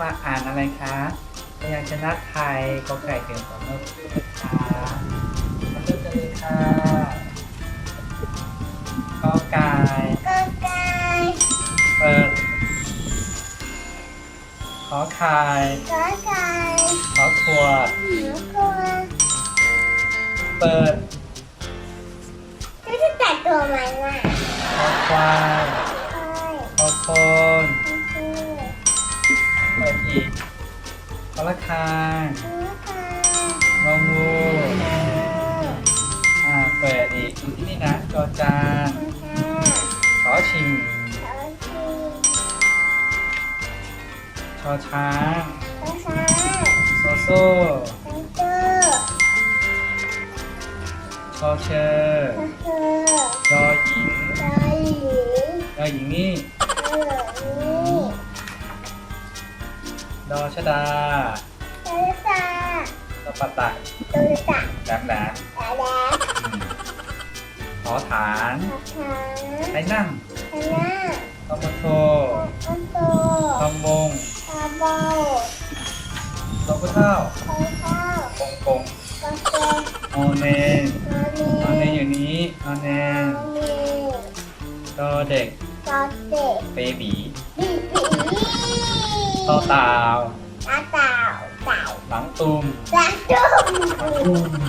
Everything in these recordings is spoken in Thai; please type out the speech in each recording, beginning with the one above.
อ่านอะไรคะพยัญชนะไทยกอไก่เกิดของนกนะคะมาเริ่มกันเลยค่ะกอไก่ก็ไก่เปิดขอไข่ก็ไก่ขอขวดหนูกลัวเปิด ขอละคางคือค่ะงองูอ่าเปิดอีกดูที่นี่นะจอจานขอชิงชอช้างโซโซ่ชอเชอร์ยอหญิงยอหญิงนี่ ดอชดาตอปะตักแหลมแหลมอืมขอฐานไปนั่งตอมโทตอมวงตอพุเท่ากงกงโอเนนโอเนนอยู่นี้โอเนนดอเด็กเบบี ต่อเตาวตาเต่าเต่าหลังตุมตาจุ่ม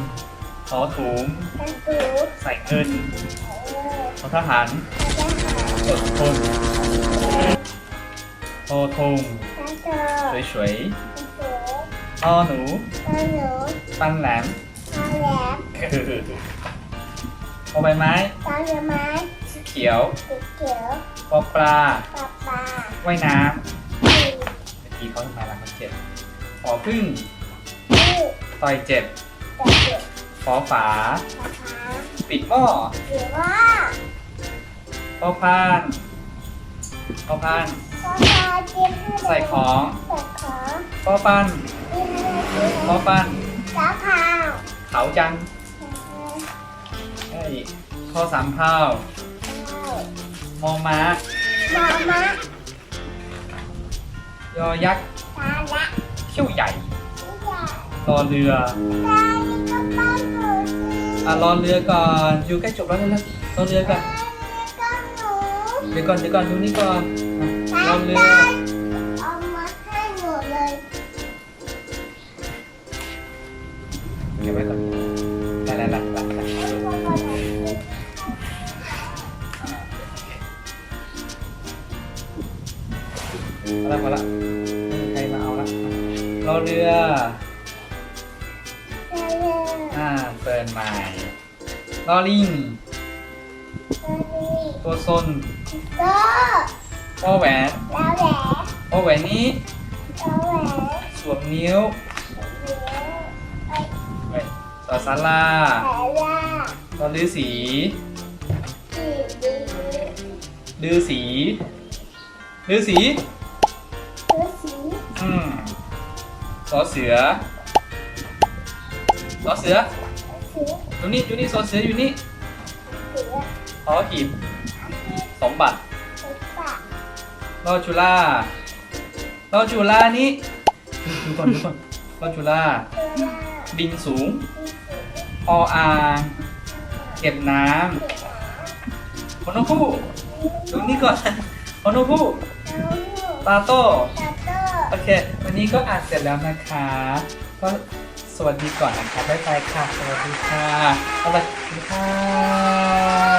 ขอถุงตาตูใส่เงินเออขอทหารตาหาอดทนโททงตาโตสวยสวยตาเสือๆอ้อหนูตาหนูปันแหลมตาแหลมพอใบไม้ตาเรือไม้สีเขียวสีเขียวปอปลาปลาปลาว่ายน้สีำ เมื่อกี้เขาทำไมล่ะเขาเจ็บขอพึ่งชื่อต่อยเจ็บตาเสือขอฝาปลาปลาปิดหม้อหรือว่าพอพานพอพานปลาปลากินให้ใส่ของใส่ของพอปันกินให้กินพอปันปลาเผาเขาจังไอ้พอสามเท่ามอม้าหมามา ยอยักษ์ตาละเขี้ยวใหญ่ที่ใหญ่รอเรือตานี่ก็ป้าหนูสิอะรอเรือก่อนอยู่ใกล้จบแล้วนะรอเรือก่อนก็หนูเดี๋ยวก่อนเดี๋ยวก่อนดูนี่ก่อนอะรอเรือเอามาให้หนูเลยเก็บไว้ก่อนได้ได้ได้ได้ได้ให้พ่อพ่อทำสิพอละพอละ รอเรือเร็วอ่าเปิดใหม่รอลิงๆตัวนี้ตัวซนก็วอแหวนแล้วแหละวอแหวนนี้แล้วแหละสวมนิ้วเดี๋ยวไอ้เฮ้ยต่อศาลาแต่ละต่อลือสีที่ดีลือสีลือสีตัวสีอืม สอเสือสอเสือสีอยู่นี่อยู่นี่สอเสืออยู่นี่เสือขอหีบสมบัติสีปากรอจุฬารอจุฬานี้ดูก่อนดูก่อนรอจุฬาตัวละบินสูงที่สีออ่างเก็บน้ำคนนกคู่ดูนี่ก่อนคนนกคู่แล้วตาโต้ตาโตโอ เควันนี้ก็อัดเสร็จแล้วนะคะ ก็สวัสดีก่อนนะคะบ๊ายบายค่ะ สวัสดีค่ะสวัสดีค่ะ